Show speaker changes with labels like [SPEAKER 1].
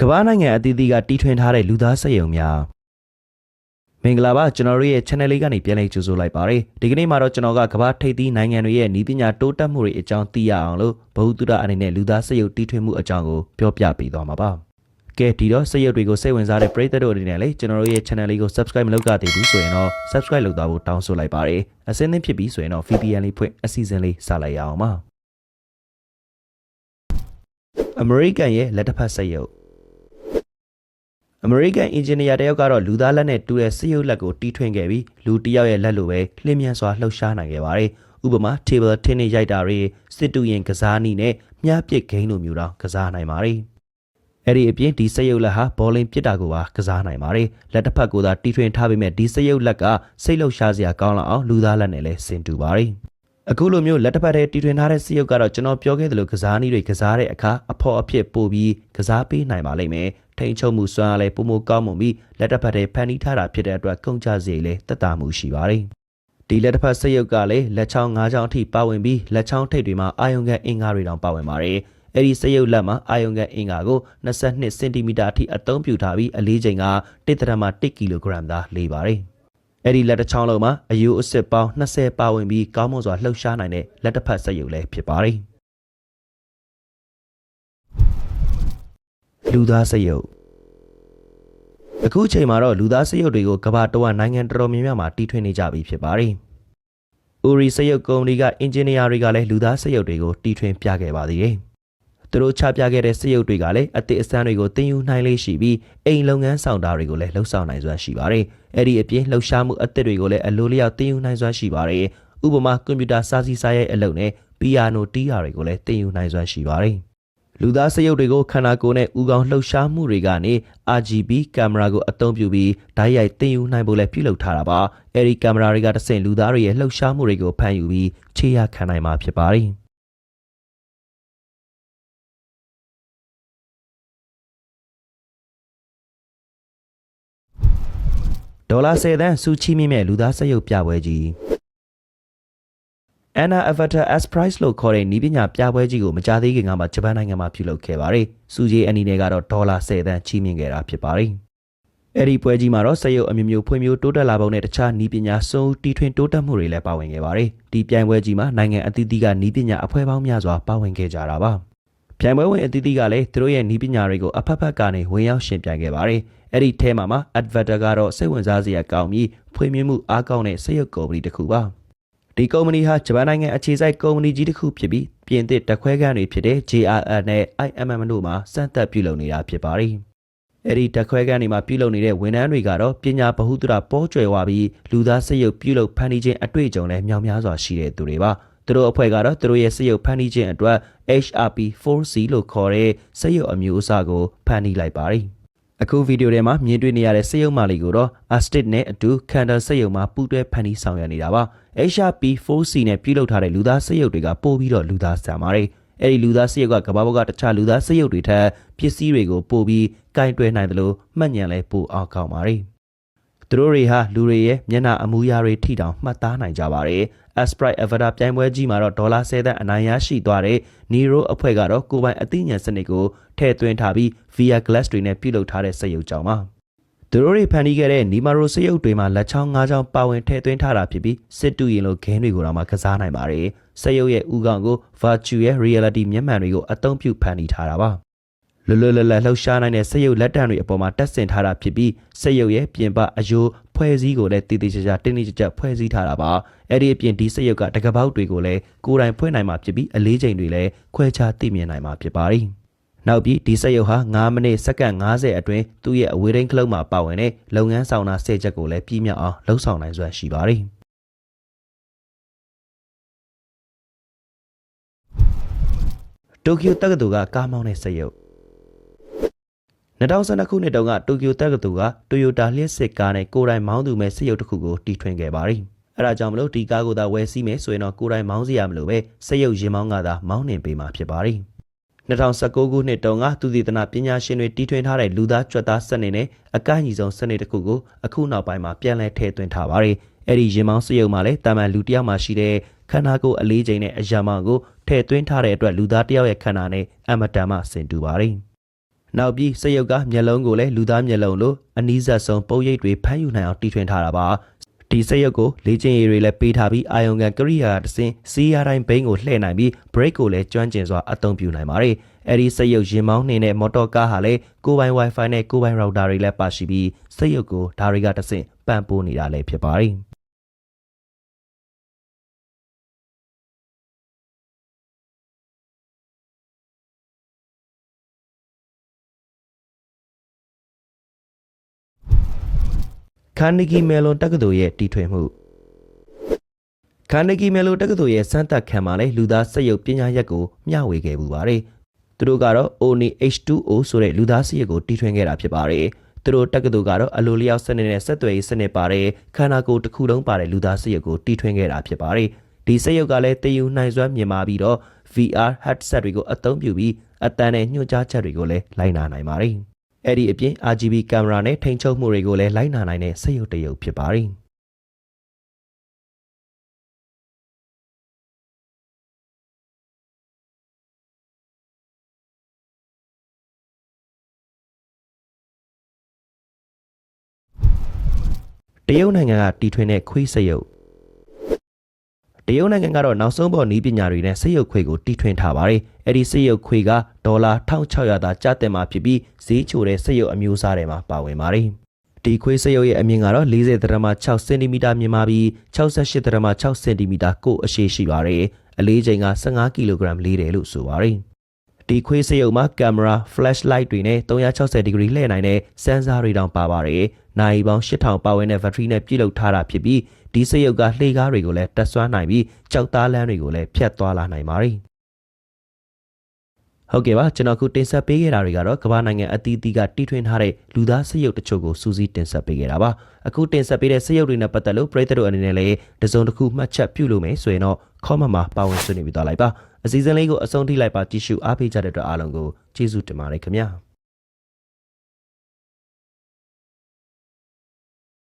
[SPEAKER 1] ကမ္ဘာနိုင်ငံအသီးသီးကတီထွင်ထားတဲ့လူသားစက်ရုံများမင်္ဂလာပါကျွန်တော်တို့ရဲ့ channel လေးကနေပြန်လည်ကြိုဆိုလိုက်ပါရစေဒီကနေ့မှာတော့ကျွန်တော်ကကမ္ဘာထိပ်သီးနိုင်ငံတွေရဲ့ဤပညာတိုးတက်မှုတွေအကြောင်းသိရအောင်လို့ဘ ഹു တုဒအနေနဲ့လူသားစက်ရုံတီထွင်မှုအကြောင်းကိုပြောပြပေးသွားမှာပါကဲဒီတော့စက်ရုပ်တွေကိုစိတ်ဝင်စားတဲ့ပရိသတ်တို့အနေနဲ့လေကျွန်တော်တို့ရဲ့ channel လေးကို subscribe မလုပ်ကြသေးဘူးဆိုရင်တော့ subscribe လုပ်သွားဖို့တောင်းဆိုလိုက်ပါရစေအစင်းသင်းဖြစ်ပြီဆိုရင်တော့ VPN လေးဖွင့်အစီအစဉ်လေးစလိုက်ရအောင်ပါအမေရိကန်ရဲ့လက်တစ်ဖက်စက်ရုပ် အမေရိကန်အင်ဂျင်နီယာတယောက်ကတော့လူသားလက်နဲ့တူတဲ့စက်ရုပ်လက်ကိုတီးထွင်ခဲ့ပြီးလူတစ်ယောက်ရဲ့လက်လိုပဲလျင်မြန်စွာလှုပ်ရှားနိုင်ခဲ့ပါတယ်ဥပမာ table tennis ရိုက်တာတွေစစ်တူရင်ကစားနည်းနဲ့မြားပစ်ဂိမ်းလိုမျိုးတော့ကစားနိုင်ပါတယ်အဲ့ဒီအပြင်ဒီစက်ရုပ်လက်ဟာဘောလင်းပစ်တာကိုပါကစားနိုင်ပါတယ်လက်တစ်ဖက်ကိုသာတီထွင်ထားပေမဲ့ဒီစက်ရုပ်လက်ကစိတ်လှုပ်ရှားစရာကောင်းလောက်အောင်လူသားလက်နဲ့လည်းဆင်တူပါတယ် အခုလိုမျိုးလက်တစ်ဖက်တည်းတီထွင်ထားတဲ့စက်ရုပ်ကတော့ကျွန်တော်ပြောခဲ့သလိုကစားနည်းတွေကစားတဲ့အခါအဖို့အဖြစ်ပို့ပြီးကစားပေးနိုင်ပါလိမ့်မယ်ထိန်ချုပ်မှုစွမ်းအားလည်းပုံမကောင်းမှုပြီးလက်တစ်ဖက်တည်းဖန်တီးထားတာဖြစ်တဲ့အတွက်ကုန်ကြစည်လည်းတက်တာမှုရှိပါတယ်ဒီလက်တစ်ဖက်စက်ရုပ်ကလည်းလက်ချောင်း၅ချောင်းအထိပါဝင်ပြီးလက်ချောင်းထိပ်တွေမှာအာယုံကအင်္ဂါတွေတောင်ပါဝင်ပါတယ်အဲ့ဒီစက်ရုပ်လက်မှာအာယုံကအင်္ဂါကို22စင်တီမီတာအထိအသုံးပြုထားပြီးအလေးချိန်က1.1ကီလိုဂရမ်သာလေးပါတယ် အဲ့ဒီလက်တစ်ချောင်းလုံးမှာအယူအစစ်ပေါင်း20ပါဝင်ပြီးကောင်းမွန်စွာလှုပ်ရှားနိုင်တဲ့လက်တစ်ဖက်စက်ရုပ်လည်းဖြစ်ပါတယ်လူသားစက်ရုပ်အခုချိန်မှာတော့လူသားစက်ရုပ်တွေကိုကမ္ဘာတဝန်းနိုင်ငံတော်တော်များများမှာတီထွင်နေကြပြီဖြစ်ပါတယ်။ဦးရီစက်ရုပ်ကုမ္ပဏီကအင်ဂျင်နီယာတွေကလည်းလူသားစက်ရုပ်တွေကိုတီထွင်ပြခဲ့ပါသေးတယ်။ သူတို့ချပြခဲ့တဲ့စက်ရုပ်တွေကလည်းအသစ်အဆန်းတွေကိုတင်ယူနိုင်လေးရှိပြီးအိမ်လုပ်ငန်းဆောင်တာတွေကိုလည်းလှုပ်ဆောင်နိုင်စွမ်းရှိပါတယ်။အဲ့ဒီအပြင်လှုပ်ရှားမှုအသစ်တွေကိုလည်းအလိုလျောက်တင်ယူနိုင်စွမ်းရှိပါတယ်။ဥပမာကွန်ပျူတာစာစီစာရိုက်အလုပ်နဲ့ပီယာနိုတီးယာတွေကိုလည်းတင်ယူနိုင်စွမ်းရှိပါတယ်။လူသားစရုပ်တွေကိုခန္ဓာကိုယ်နဲ့ဥကောင်းလှုပ်ရှားမှုတွေကနေ RGB ကင်မရာကိုအသုံးပြုပြီးဓာတ်ရိုက်တင်ယူနိုင်ဖို့လည်းပြုလုပ်ထားတာပါအဲဒီကင်မရာတွေကတစ်ဆင့်လူသားတွေရဲ့လှုပ်ရှားမှုတွေကိုဖန်ယူပြီးခြေရခံနိုင်မှာဖြစ်ပါတယ် ဒေါ်လာ10သန်းစုချီးမြှင့်မဲ့လူသားစက်ရုပ်ပြပွဲကြီး Anna Avatar S Prize လို့ခေါ်တဲ့နီးပညာပြပွဲကြီးကိုမကြာသေးခင်ကမှဂျပန်နိုင်ငံမှာပြုလုပ်ခဲ့ပါတယ်။စူဂျီအနေနဲ့ကတော့ဒေါ်လာ10သန်းချီးမြှင့်ခဲ့တာဖြစ်ပါတယ်။အဲ့ဒီပွဲကြီးမှာတော့စက်ရုပ်အမျိုးမျိုးဖွံ့ဖြိုးတိုးတက်လာပုံနဲ့တခြားနီးပညာစုံတီထွင်တိုးတက်မှုတွေလည်းပါဝင်ခဲ့ပါတယ်။ဒီပြိုင်ပွဲကြီးမှာနိုင်ငံအသီးသီးကနီးပညာအဖွဲ့ပေါင်းများစွာပါဝင်ခဲ့ကြတာပါ။ ပြိုင်ပွဲဝင်အသီးသီးကလည်းသူတို့ရဲ့နီးပညာတွေကိုအဖက်ဖက်ကနေဝင်ရောက်ရှင်ပြိုင်ခဲ့ပါတယ်။အဲ့ဒီထဲမှာမှ Advatar ကတော့စိတ်ဝင်စားစရာကောင်းပြီးဖွံ့ဖြိုးမှုအားကောင်းတဲ့စက်ရုပ်ကုမ္ပဏီတစ်ခုပါ။ဒီကုမ္ပဏီဟာဂျပန်နိုင်ငံအခြေစိုက်ကုမ္ပဏီကြီးတစ်ခုဖြစ်ပြီးပြင်သစ်တခွဲခန်းတွေဖြစ်တဲ့ JRL နဲ့ IMM တို့မှာစမ်းသပ်ပြုလုပ်နေတာဖြစ်ပါတယ်။အဲ့ဒီတခွဲခန်းတွေမှာပြုလုပ်နေတဲ့ဝန်ထမ်းတွေကတော့ပညာဗဟုသုတပေါ်ကျွယ်ဝပြီးလူသားစရုပ်ပြုလုပ်ဖန်တီးခြင်းအတွေ့အကြုံလည်းမြောက်များစွာရှိတဲ့သူတွေပါ။ သူတို့အဖွဲ့ကတော့သူတို့ရဲ့စရုပ်ဖန်တီးခြင်းအတွက် HRP 4C လို့ခေါ်တဲ့စရုပ်အမျိုးအစားကိုဖန်တီးလိုက်ပါတယ်။အခုဗီဒီယိုထဲမှာမြင်တွေ့နေရတဲ့စက်ရုံမာလီကိုတော့ Astit နဲ့အတူ Candle စက်ရုံမှာပူးတွဲဖန်တီးဆောင်ရွက်နေတာပါ။ HRP 4C နဲ့ပြုလုပ်ထားတဲ့လူသားစက်ရုပ်တွေကပို့ပြီးတော့လူသားဆန်ပါတယ်။အဲဒီလူသားစက်ရုပ်ကကမ္ဘာပေါ်ကတခြားလူသားစက်ရုပ်တွေထက်ပစ္စည်းတွေကိုပို့ပြီးကင်တွယ်နိုင်တယ်လို့မှတ်ဉာဏ်လဲပို့အောင်ကောင်းပါတယ်။ သူတို့တွေဟာလူတွေရဲ့မျက်နှာအမူအရာတွေထိတောင်မှတ်သားနိုင်ကြပါတယ်။ Asprite Avatar ပြိုင်ပွဲကြီးမှာတော့ဒေါ်လာ10သန်းအနိုင်ရရှိသွားတဲ့ Nero အဖွဲ့ကတော့ကိုပိုင်အသိဉာဏ်စနစ်ကိုထည့်သွင်းထားပြီး VR glass တွေနဲ့ပြုလုပ်ထားတဲ့စက်ရုပ်ကြောင်ပါ။သူတို့တွေဖန်တီးခဲ့တဲ့နီမာရိုစရုပ်တွေမှာလက်ချောင်း၅ချောင်းပါဝင်ထည့်သွင်းထားတာဖြစ်ပြီးစစ်တူရင်လိုဂိမ်းတွေကိုတော့မှကစားနိုင်ပါတယ်။စရုပ်ရဲ့ဥကောင်ကို virtual ရဲ့ reality မျက်မှန်တွေကိုအသုံးပြုဖန်တီးထားတာပါ။ လွတ်လွတ်လပ်လပ်လှုပ်ရှားနိုင်တဲ့စက်ရုပ်လက်တံတွေအပေါ်မှာတက်ဆင်ထားတာဖြစ်ပြီးစက်ရုပ်ရဲ့ပြင်ပအယိုးဖွဲ့စည်းကိုလည်းတည်တည်ကြကြတင်းတင်းကြပ်ကြပ်ဖွဲ့စည်းထားတာပါအဲ့ဒီအပြင်ဒီစက်ရုပ်ကတကပောက်တွေကိုလည်းကိုယ်တိုင်ဖွင့်နိုင်မှာဖြစ်ပြီးအလေးချိန်တွေလည်းခွဲခြားသိမြင်နိုင်မှာဖြစ်ပါတယ်နောက်ပြီးဒီစက်ရုပ်ဟာ9မိနစ်စက္ကန့်90အတွင်းသူ့ရဲ့အဝေးထိန်းကလုတ်မှာပါဝင်တဲ့လုပ်ငန်းဆောင်တာ၁၀ချက်ကိုလည်းပြည့်မြောက်အောင်လှုပ်ဆောင်နိုင်စွမ်းရှိပါတယ်တိုကျိုတက္ကသိုလ်ကကားမောင်းတဲ့စက်ရုပ် 2012ခုနှစ်တုန်းကတိုကျိုတက္ကသိုလ်ကတိုယိုတာလျှက်စစ်ကားနဲ့ကိုယ်တိုင်မောင်းသူမဲ့စစ်ရုပ်တစ်ခုကိုတီထွင်ခဲ့ပါတယ်။အဲဒါကြောင့်မလို့ဒီကားကိုသာဝယ်စီးမယ်ဆိုရင်တော့ကိုယ်တိုင်မောင်းစီရမလို့ပဲစစ်ရုပ်ရင်မောင်းကသာမောင်းနှင်ပေးမှာဖြစ်ပါတယ်။2019ခုနှစ်တုန်းကသူတည်တနာပညာရှင်တွေတီထွင်ထားတဲ့လူသားကြွက်သားစနစ်နဲ့အကန့်အညီဆုံးစနစ်တစ်ခုကိုအခုနောက်ပိုင်းမှာပြန်လည်ထည့်သွင်းထားပါတယ်။အဲ့ဒီရင်မောင်းစရုပ်မှာလည်းတာမန်လူတစ်ယောက်မှရှိတဲ့ခန္ဓာကိုယ်အလေးချိန်နဲ့အရာမောင်းကိုထည့်သွင်းထားတဲ့အတွက်လူသားတစ်ယောက်ရဲ့ခန္ဓာနဲ့အမတန်မှဆင်တူပါတယ်။ နောက်ပြီးစက်ရုပ်ကမျက်လုံးကိုလည်းလူသားမျက်လုံးလိုအနီးစပ်ဆုံးပုံရိပ်တွေဖမ်းယူနိုင်အောင်တီထွင်ထားတာပါဒီစက်ရုပ်ကိုလေ့ကျင့်ရေးတွေလည်းပေးထားပြီးအာယုံကန်ကရိယာတစ်စင်းစီးရတိုင်းဘိန်းကိုလှည့်နိုင်ပြီး brake ကိုလည်းကျွမ်းကျင်စွာအသုံးပြုနိုင်ပါတယ်အဲ့ဒီစက်ရုပ်ရင်မောင်းနှင်းတဲ့မော်တော်ကားဟာလည်းကိုယ်ပိုင် Wi-Fi နဲ့ကိုယ်ပိုင် router တွေလည်းပါရှိပြီးစက်ရုပ်ကိုဒါတွေကတစ်စင်းပန့်ပိုးနေတာလည်းဖြစ်ပါတယ် ခန်နဂီမယ်လွန်တက္ကသိုလ်ရဲ့တီထွင်မှုခန်နဂီမယ်လွန်တက္ကသိုလ်ရဲ့စမ်းသပ်ခံမှာလဲလူသားစက်ရုပ်ပညာရပ်ကိုမျှဝေခဲ့ပူပါတယ်။သူတို့ကတော့ ONI H2O ဆိုတဲ့လူသားစက်ရုပ်ကိုတီထွင်ခဲ့တာဖြစ်ပါတယ်။သူတို့တက္ကသိုလ်ကတော့အလိုလျောက်စနစ်နဲ့ဆက်သွယ်ရေးစနစ်ပါတယ်ခန္ဓာကိုယ်တစ်ခုလုံးပါတဲ့လူသားစက်ရုပ်ကိုတီထွင်ခဲ့တာဖြစ်ပါတယ်။ဒီစက်ရုပ်ကလည်းတည်ယူနိုင်စွမ်းမြင်မာပြီးတော့ VR headset တွေကိုအသုံးပြုပြီးအတန်းနဲ့ညွှန်ကြားချက်တွေကိုလည်းလိုက်နာနိုင်ပါတယ်။ အဲ့ဒီအပြင် RGB ကင်မရာနဲ့ထိန်းချုပ်မှုတွေကိုလည်းလိုက်နာနိုင်တဲ့စက်ရုပ်တစ်ရုပ်ဖြစ်ပါတယ်။တရုတ်နိုင်ငံကတီထွင်တဲ့ခွေးစက်ရုပ် တရုတ်နိုင်ငံကတော့နောက်ဆုံးပေါ်နီးပညာတွေနဲ့စက်ရုပ်ခွေကိုတီထွင်ထားပါတယ်။အဲ့ဒီစက်ရုပ်ခွေကဒေါ်လာ1600သာကျတင်မှာဖြစ်ပြီးဈေးချိုတဲ့စက်ရုပ်အမျိုးအစားတွေမှာပါဝင်ပါတယ်။ဒီခွေးစက်ရုပ်ရဲ့အမြင့်ကတော့40.6စင်တီမီတာမြင့်မာပြီး68.6စင်တီမီတာကိုအရှိရှိပါတယ်။အလေးချိန်က15ကီလိုဂရမ်လေးတယ်လို့ဆိုပါတယ်။ဒီခွေးစက်ရုပ်မှာကင်မရာ flashlight တွေနဲ့360ဒီဂရီလှည့်နိုင်တဲ့စင်ဆာတွေတောင်ပါပါတယ်။နိုင်ပေါင်း8000ပါဝင်တဲ့ဘက်ထရီနဲ့ပြည့်လုပ်ထားတာဖြစ်ပြီး ဒီစက်ရုပ်ကလှေကားတွေကိုလည်းတက်ဆွမ်းနိုင်ပြီးကြောက်သားလမ်းတွေကိုလည်းဖြတ်သွားလာနိုင်ပါတယ်။ဟုတ်ကဲ့ပါကျွန်တော်ခုတင်ဆက်ပေးခဲ့တာတွေကတော့ကမ္ဘာနိုင်ငံအသီးသီးကတီထွင်ထားတဲ့လူသားစက်ရုပ်တချို့ကိုစူးစီးတင်ဆက်ပေးခဲ့တာပါအခုတင်ဆက်ပေးတဲ့စက်ရုပ်တွေနဲ့ပတ်သက်လို့ပရိသတ်တို့အနေနဲ့လည်းတစုံတစ်ခုမှတ်ချက်ပြုလို့မယ်ဆိုရင်တော့ comment မှာပါဝင်ဆွေးနွေးပြီးသွားလိုက်ပါအစည်းအဝေးလေးကိုအဆုံးထိလိုက်ပါကြည့်ရှုအားပေးကြတဲ့အတွက်အားလုံးကိုကျေးဇူးတင်ပါတယ်ခင်ဗျာ